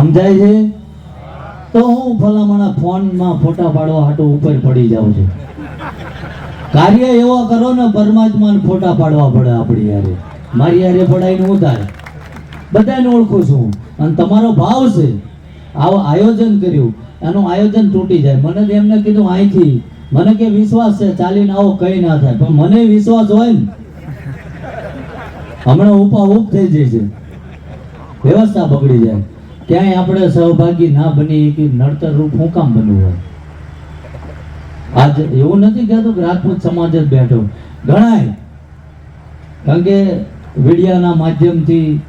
સમજાય છે? તો હું ભલામણા ફોનમાં ફોટા પાડવા હાટું ઉપર પડી જાઉં છું. કાર્ય એવા કરો ને પરમાત્માને ફોટા પાડવા પડે આપણી યારે મારી યારે પડાઈને ઉતારે. બધાને ઓળખું છું અને તમારો ભાવ છે. આવો આયોજન કર્યું. એનું આયોજન તૂટી જાય. મને એમને કીધું અહીંથી, મને કે વિશ્વાસ છે, ચાલીને આવો, કઈ ના થાય. પણ મને વિશ્વાસ હોય ને. હમણાં ઉપા ઉપ થઈ જાય છે. વ્યવસ્થા બગડી જાય. ક્યાંય આપણે સહભાગી ના બની કે નડતર રૂપ હું કામ બનવું હોય? આજ એવું નથી કહેતો કે રાજપૂત સમાજ જ બેઠો. ગણાય કારણ કે મીડિયાના માધ્યમથી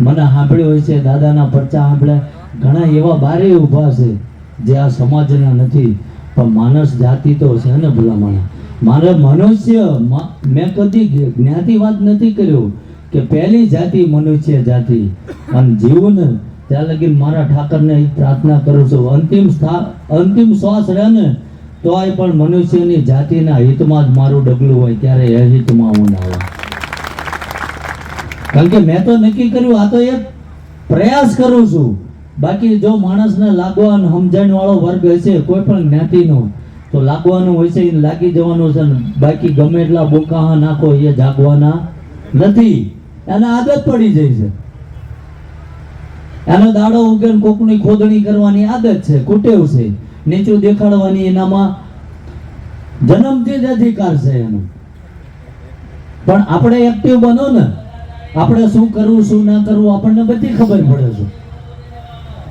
મને સાંભળ્યો હોય છે, દાદાના પરચા સાંભળ્યા. ઘણા એવા બારે ઊભા છે જે આ સમાજના નથી. પણ માનસ જાતિ તો છે ને ભલામણા. મારે મનુષ્ય, મ- કદી જ્ઞાતિવાદ નથી કર્યો કે પહેલી જાતિ મનુષ્ય જાતિ. અને જીવું ને ત્યાં લગી મારા ઠાકરને પ્રાર્થના કરું છું. અંતિમ અંતિમ શ્વાસ રહે ને, તોય પણ મનુષ્યની જાતિના હિતમાં જ મારું ડગલું હોય ત્યારે એ હિતમાં હું ના કારણ કે મેં તો નક્કી કર્યું, આ તો એક પ્રયાસ કરું છું. બાકી જો માણસને લાગવા અને સમજણ વાળો વર્ગ હશે, કોઈ પણ જ્ઞાતિનો, તો લાગવાનું હોય છે લાગી જવાનું છે બાકી ગમે એટલા બોકાહા નાખો, એ જાગવાના નથી. એને આદત પડી જાય છે. એનો દાડો ઉગે ને કોકની ખોદણી કરવાની આદત છે, કુટેવ છે. નીચું દેખાડવાની એનામાં જન્મથી જ અધિકાર છે એનો. પણ આપણે એક્ટિવ બનો ને, આપણે શું કરવું, શું ના કરવું, આપણને બધી ખબર પડે છે.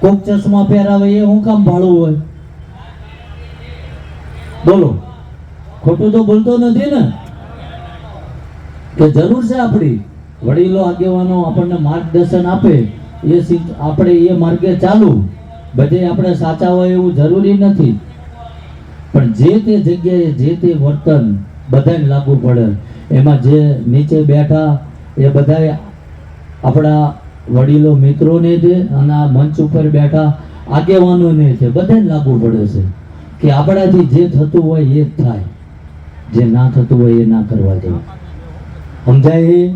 કોક ચશ્મા પહેરાવે એ હું કામ ભાડું હોય? બોલો. ખોટું તો બોલતો નથી ને? કે જરૂર છે આપણી? વડીલો આગેવાનો આપણને માર્ગદર્શન આપે. એ આપણે એ માર્ગે ચાલુ. બધે આપણે સાચા હોય એવું જરૂરી નથી. પણ જે તે જગ્યાએ જે તે વર્તન બધાને લાગુ પડે. એમાં જે નીચે બેઠા એ બધાએ આપણા વડીલો મિત્રોને છે અને આ મંચ ઉપર બેઠા આગેવાનોને છે, બધાને લાગુ પડે છે કે આપણાથી જે થતું હોય એ જ થાય. જે ના થતું હોય એ ના કરવા જેવું સમજાય?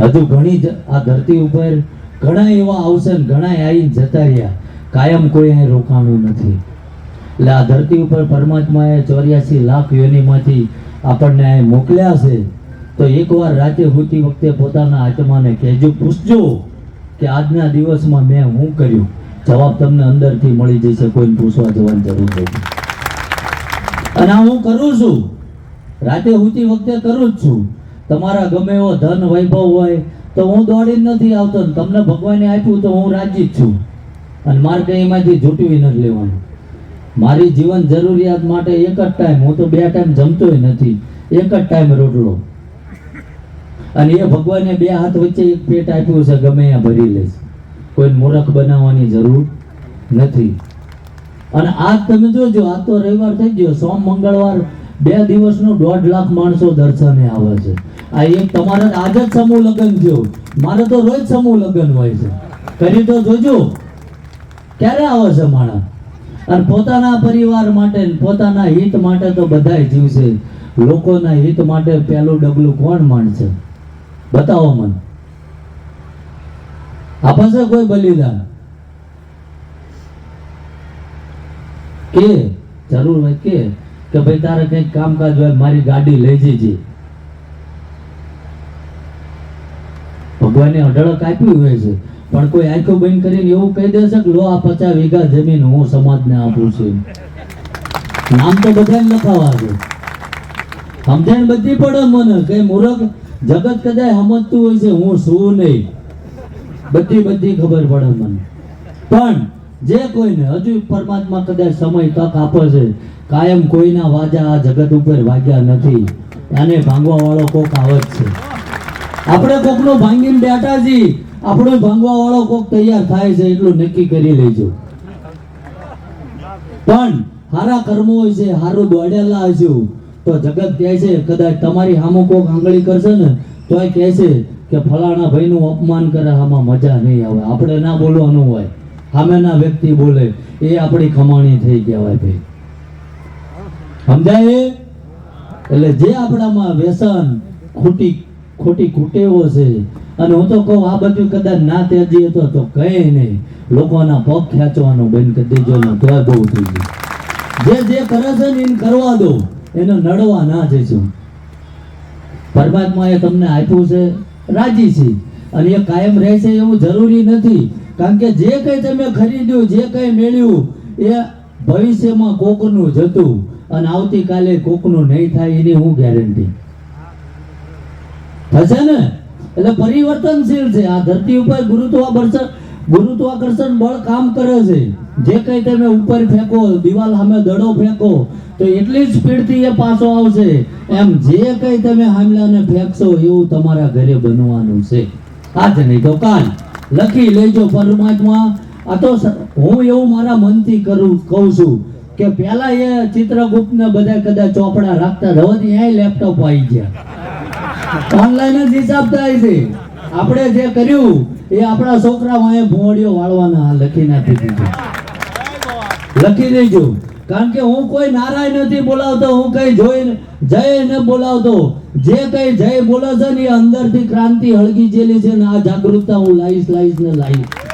હજુ ઘણી આ ધરતી ઉપર ઘણા એવા આવશે ઘણા આવીને જતા રહ્યા. કાયમ કોઈ અહીં રોકાણું નથી. એટલે આ ધરતી ઉપર પરમાત્માએ ચોર્યાસી લાખ યોનિમાંથી આપણને અહીં મોકલ્યા છે, તો એકવાર રાતે હોતી વખતે પોતાના આત્માને કહેજો, પૂછજો કે આજના દિવસમાં મેં હું કર્યું? જવાબ તમને અંદરથી મળી જશે, કોઈને પૂછવા જવાની જરૂર નથી. અને હું કરું છું. રાતે હોતી વખતે કરું જ છું. તમારા ગમે એવો ધન વૈભવ હોય તો હું દોડીને નથી આવતો તમને ભગવાને આપ્યું તો હું રાજી જ છું. અને મારે કંઈ એમાંથી જૂટવી નથી લેવાનું. મારી જીવન જરૂરિયાત માટે એક જ ટાઈમ હું તો બે ટાઈમ જમતોય નથી. એક જ ટાઈમ રોટલો. અને એ ભગવાને બે હાથ વચ્ચે એક પેટ આપ્યું છે, ગમે ત્યાં ભરી લેશે. કોઈ મૂર્ખ બનાવવાની જરૂર નથી. અને આજ તમે જોજો, આજ તો રવિવાર થઈ ગયો. સોમ, મંગળવાર બે દિવસનું દોઢ લાખ માણસો દર્શને આવે છે. આ એક તમારે આજ જ સમૂહ લગ્ન થયો. મારે તો રોજ સમૂહ લગ્ન હોય છે. કરી તો જોજો. ક્યારે આવે છે માણસ? અને પોતાના પરિવાર માટે પોતાના હિત માટે તો બધા જીવશે લોકોના હિત માટે પહેલું ડગલું કોણ માનશે બતાવો મને. આપશે કોઈ બલિદાન? કે? જરૂર હોય કે? કે ભાઈ તારે કંઈક કામકાજ હોય, મારી ગાડી લઈ જજે. ભગવાને અઢળક આપ્યું હોય છે. પણ કોઈ આંખો બંધ કરીને એવું કહી દેશે કે લો આ પચાસ વીઘા જમીન હું સમાજને આપું છું નામ તો બધાને લખાવા છે. સમજણ બધી પડે મને. કે મૂર્ખ જગત કદાચ સમજતું હોય છે, હું શું નહીં. બધી બધી ખબર પડે મને. પણ જે કોઈને, હજુ પરમાત્મા કદાચ સમય તક આપે છે, કાયમ કોઈના વાજા આ જગત ઉપર વાગ્યા નથી. આને ભાંગવા વાળો કોક આવે છે. આપણે કોકનો ભાંગીને બેઠા આપણો ભાંગવા વાળો કોક તૈયાર થાય છે એટલું નક્કી કરી લેજો. પણ હારા કર્મો હોય છે, હારું દોડેલા હશો, તો જગત કહે છે, કદાચ તમારી સામું કોક આંગળી કરશે ને, તોય કહે છે કે ફલાણા ભાઈનું અપમાન કરે, આમાં મજા નહીં આવે. આપણે ના બોલવાનું હોય. સામેના વ્યક્તિ બોલે, એ આપણી કમાણી થઈ કહેવાય ભાઈ. સમજાય? એટલે જે આપણામાં વ્યસન, ખોટી ખોટી કુટેવો છે. અને હું તો કહું, આ બધું કદાચ ના ત્યાજી હતો તો કઈ નહીં. લોકોના પગ ખેંચવાનું બંધ કરી દેજો ને તોય બહુ થઈ ગયું. જે જે કરે છે ને એને કરવા દો. એને નડવા ના જઈશું પરમાત્માએ તમને આપ્યું છે, રાજી છે. અને એ કાયમ રહેશે એવું જરૂરી નથી. કારણ કે જે કંઈ તમે ખરીદ્યું, જે કંઈ મેળ્યું, એ ભવિષ્યમાં કોકનું જતું અને આવતીકાલે કોકનું નહીં થાય એની હું ગેરંટી થશે ને? એટલે પરિવર્તનશીલ છે. આ ધરતી ઉપર ગુરુત્વાકર્ષણ ગુરુત્વાકર્ષણ બળ કામ કરે છે. જે કંઈ તમે ઉપર ફેંકો, દિવાલ સામે દડો ફેંકો, તો એટલી જ સ્પીડથી એ પાછો આવશે. એમ જે કંઈ તમે હામલાને ફેંકશો, એવું તમારા ઘરે બનવાનું છે. આજ નહીં તો કાલ લખી લેજો પરમાત્મા. આ તો હું એવું મારા મનથી કરું, કહું છું કે પહેલા એ ચિત્રગુપ્ત ને બધા કદાચ ચોપડા રાખતા રવત એ લેપટોપ આવી ગયા. ઓનલાઈન જ હિસાબ થાય છે. આપણે જે કર્યું, એ આપણા છોકરા એ ભૂંડીઓ વાળવાના લખી નાખી દીધું. લખી દેજો. કારણ કે હું કોઈ નારાય નથી બોલાવતો, હું કઈ જોઈ જય ન બોલાવતો. જે કઈ જય બોલે છે ને એ અંદરથી ક્રાંતિ હળગી જેલી છે ને આ જાગૃતતા હું લાવીશ લાવીશ ને લાવીશ